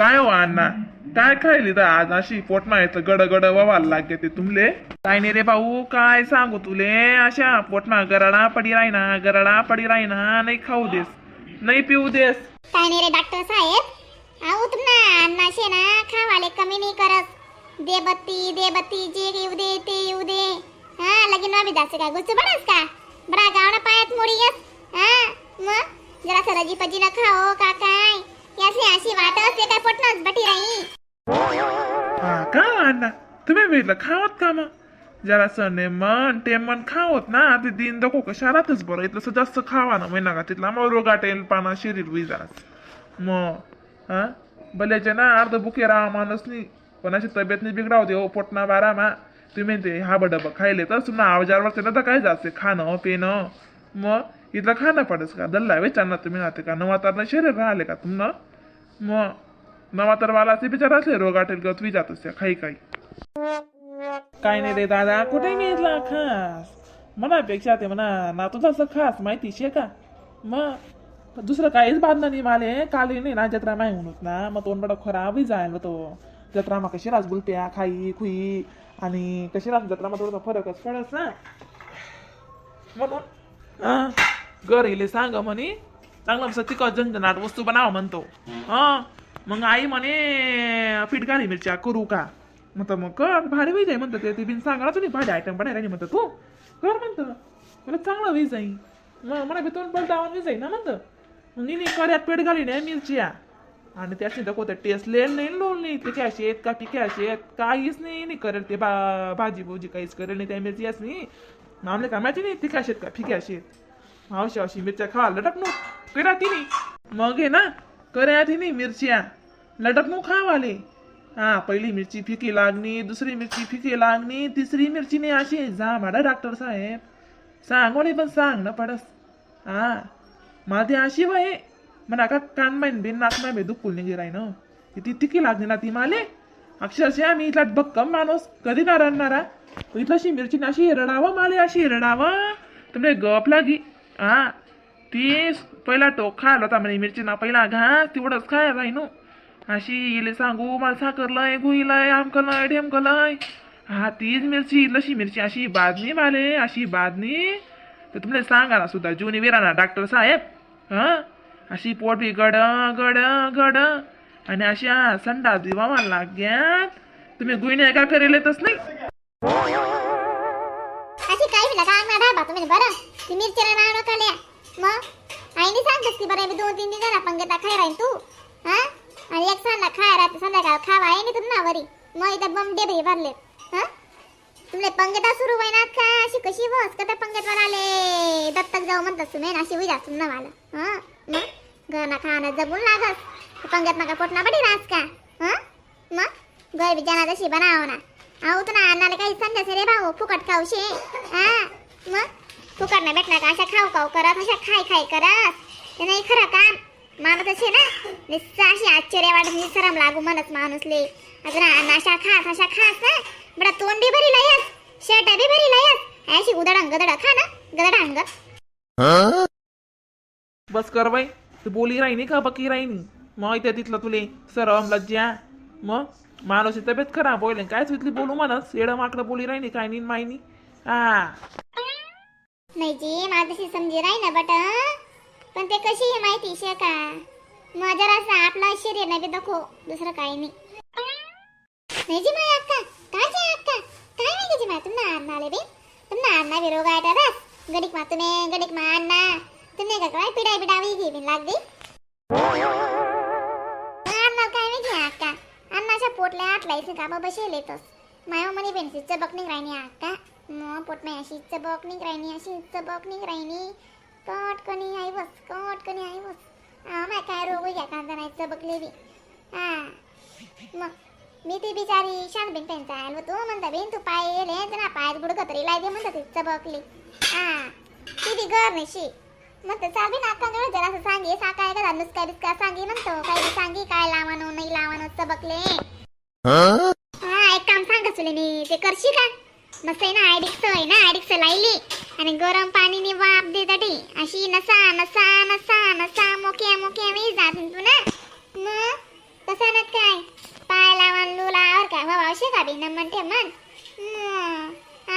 काय हो अण्णा? काय खायली तर आज? अशी पोट मागायचं गड गड वावायला लागते ते तुमले. काय नाही रे भाऊ काय सांगू तुले? अशा पोटमा गराडा पडी राहिना गराडा पडी राहिना नाही खाऊ देस नाही पिऊ देस. काय नाही रे डॉक्टर साहेब. आऊ तुम्हाला अन्नाशे ना खावाले कमी नाही करत. दे बत्ती दे बत्ती जे येऊ दे ते येऊ दे. हा लगीन वाबी जायचं काय? गुच्छ बनास का? बरा गावना पायात मोडी येस हा मग जरा सरजी पजी ना खाओ का काय? यासी अशी वाट असते काय पटनच बटी राही. हा का हो अण्णा? तुम्ही भेटलं खावत का मग? जरा सणे मन ते मन खावत ना ते दिन दको कशालाच बरं. इथलं जास्त खावा ना महिना का तिथला. मग रोगाटेल पाना शरीर होई जरा. मग हा? भल्याचे ना अर्ध बुके राहा माणूस नाही कोणाची तब्येत नाही बिघडावते हो पोटना बारा मा. तुम्ही ते हा बडब खायले तर तुम्हाला आवाजावर ना तर काय जाते खाणं पिणं. मग इथलं खाणं पडस का? दल्ला वेचांना तुम्ही राहते का? नवा तर शरीर राहिले का तुमनं? मग नवा तर मला ते बिचार असले रोगाटेल गत विजात असते खाई काही. काय नाही रे दादा कुठे घेतला खास? मनापेक्षा ते म्हणा ना तुझं खास माहिती शे का? मग दुसरं काहीच बांधलं नाही माले काल नाही ना जत्रा माही म्हणत ना मग तोंड बडा खराबही जायला तो जत्रा मग कशी रास गुलप्या खाई खुई आणि कशी रास जत्रा मग थोडासा फरकच पडस ना. म्हणून घर येले सांग म्हणे चांगलं असं झंझनाट वस्तू बनाव म्हणतो. हा? मग आई म्हणे पिटकाली मिरच्या करू का? म्हणतो मग कर भारी वीज आहे म्हणतं ते. बिन सांगा तुम्ही भारी आयटम बनायला नाही म्हणतं तू कर म्हणतं. मला चांगला वीज आहे. मग मला भितून पलटावून वीज आहे ना म्हणतं. मग निनी कर्यात पेट घाली नाही मिरच्या. आणि त्याची तर कोणतं टेस्ट लेल नाही लोल नाही ते कॅश आहेत का पिके आहेत? काहीच नाही नाही करेल ते बा भाजी भोजी काहीच करेल नाही त्या मिरची नाही मामले का माहिती नाही तिथे आहेत का? फिके आहेत. मावशी अशी मिरच्या खावा लटकणूक करा तिने. मग आहे ना करा तिने मिरच्या. लटकणू खावाले. हा पहिली मिरची फिकी लागणी दुसरी मिरची फिकी लागणी तिसरी मिरची नाही अशी जा म्हणा डॉक्टर साहेब. सांग म्हणे पण सांग ना पडस. हा माझी अशी वय. म्हणा का कान माहीन बिन नाक माय दुखुल निघे राही ना. ती तिकी लागली ना ती माले. अक्षरशः मी इथला भक्कम माणूस कधी ना रडणारा. इथलाशी मिरची ना अशी रडावं माले अशी रडावं. तुम्ही गप लागी. हा ती पहिला टोक खायला होता म्हणे मिरची ना पहिला घास तेवढंच खाय भाई नो अशी इले सांगू मला साखरलंय गुईलंय आमकलंय ढेमकलंय हा तीच मिरची लशी मिरची अशी बादनी माले अशी बादनी. तर तुम्हाला सांगा ना सुद्धा जुनी विराना डॉक्टर साहेब हा? अशी पोटी गड गड गड. आणि अशा संडास दिवा लाग्यात तुम्ही गुईने का करेल येतच नाही. अशी काही लगा अंगणा धाबा तुम्ही बरं. ती मिरची नाव मग आईने सांगतेस की बरं मी दोन तीन दिवसाला पंगता खाय राहीन तू हा आणि एक सांगा खाय राहते संध्याकाळ खावा आहे नाही तुम्ही वरी मग इथं बम डेबरी भरले हा तुमले पंगता सुरू होईनात का अशी कशी बस का त्या पंगतवर आले दत्तक जाऊ म्हणतात तुम्ही अशी होई जात ना मला हा मग घरना खाणं जगून लागस पंगत नका पोटना बडी रास का हा मग घर बिजाना तशी बनाव ना अहो तुला अन्नाला काही संदेश रे भाऊ फुकट खाऊशे हा मग फुकट नाही भेटणार का? अशा खाऊ खाऊ करत अशा खाय खाय करत. ते नाही खरं काम मानत असे ना? निस्सा अशी आश्चर्य वाटत निसरम लागू म्हणत माणूसले. अजून अशा खास अशा खास ना बडा तोंड बी भरी लयस शर्ट बी भरी लयस अशी उदडं गदड खा ना गदड अंग बस कर बाई तू बोली राहिनी का बकी राहिनी मग इथे तिथलं तुले सरम लज्जा. मग? माणूस तब्येत खराब होईल काय तिथली बोलू म्हणस येडं माकडं बोली राहिनी काय नी मायनी? हा. नाही जी माझ्याशी समजी राही ना बट पण ते कशी आहे माहिती शे का? माझ्या जरासं आपला शरीर नाही बी दखो दुसरं काही नाही. नाही जी माय अक्का. काय जे अक्का? काय नाही जी माय? तुम्हाला आले बी. तुम्हाला आणणार बी रोग आहे रस गणिक मा तुम्ही गणिक मा अन्ना तुम्ही का काय पिडाय पिडावी घे बिन लागदी आणणार काय नाही घ्या अक्का? अन्नाच्या पोटल्या आटलायचं इथे का बसेल येतस मायो मनी बेनसी चबक निघ राहिनी अक्का. मग पोट में अशी चबक निघ राहिनी अशी चबक निघ राहिनी कट कणी आई बस कट कणी आई बस. हा माय काय रोग घ्या कांदा नाही चबकले बी. हा. मग मी ती बिचारी शान बिन पेन चाल तू म्हणता बिन तू पाय येले ना पायात गुडघ तरी लाय दे म्हणता ती चबकली हा. ती बी घर नाही मग चाल बिन अक्का जवळ जरा असं सांगे साकाय का नुसका बिस्का सांगे म्हणतो. काय बी सांगी काय लावानो नाही लावानो चबकले हा? एक काम सांग तुला मी ते करशी का? नसे ना आयडिक्स आहे ना आयडिक्स लाईली आणि गरम पाणीने वाप देताटी अशी नसा नसा नसा नसा मोक्या मोक्या मी जात तू ना. मग? तसा ना काय? पाय लावून लुलावर काय? बाबा अशी का बी? मन म्हणते मन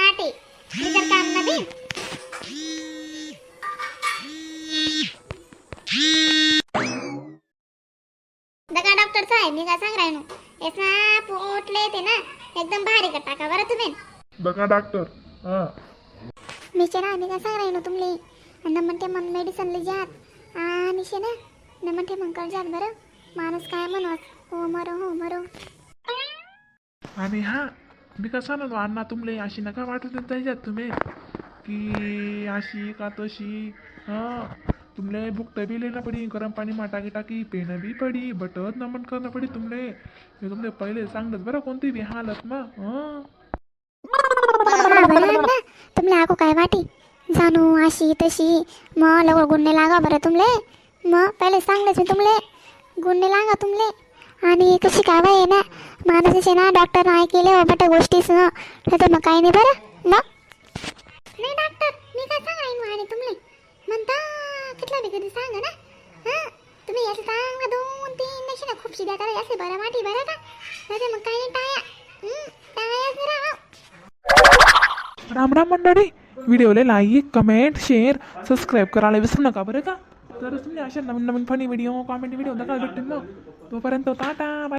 आटे इतर काम ना बी. दगा डॉक्टर साहेब मी काय सांग राहिनो याचा पोटले ते ना एकदम भारी करता का? बरं तुम्ही? बघा डॉक्टर हा. मी ना मी काय सांग राहिनो तुमले. आणि म्हणते मग मेडिसन ले जात. आणि शे ना न म्हणते मग कर जात बरं. माणूस काय म्हणत हो मरो हो मरो. आणि हा मी कसा ना अण्णा तुमले अशी नका वाटत त्याच्यात तुम्ही. की अशी का तशी हा. तुमले बुकट बी लेना पडी गरम पाणी मा टाकी टाकी पेन बी पडी बटत नमन करणं पडी तुमले. मी तुमले पहिले सांगत बरं कोणती बी हालत मग हं. ना तुमले आको काय वाटी? जाणू अशी तशी. मग लवकर गुन्हे लागा बरं तुमले. मग पहिले सांगलेच मी तुमले. गुन्हे लागा तुमले. आणि कशी काय बाई आहे ना? माणूस असे ना डॉक्टर नाही केले बाबा गोष्टीच न तर मग काही नाही बरं? मग नाही डॉक्टर मी काय सांगाय आणि तुमले? म्हणता कितला बी कधी सांगा ना? हां? तुम्ही याचं सांगा दोन तीन नशी ना खूप शिद्या करा याचे बरं माटी बरं का? नाही मग काही नाही टाया राम राम मंडळी व्हिडिओला लाईक कमेंट शेअर सबस्क्राईब करायला विसरू नका बरं का? तर तुम्ही अशा नवीन नवीन फनी व्हिडिओ कॉमेडी व्हिडिओ नका भेटतील मग तोपर्यंत टाटा बाय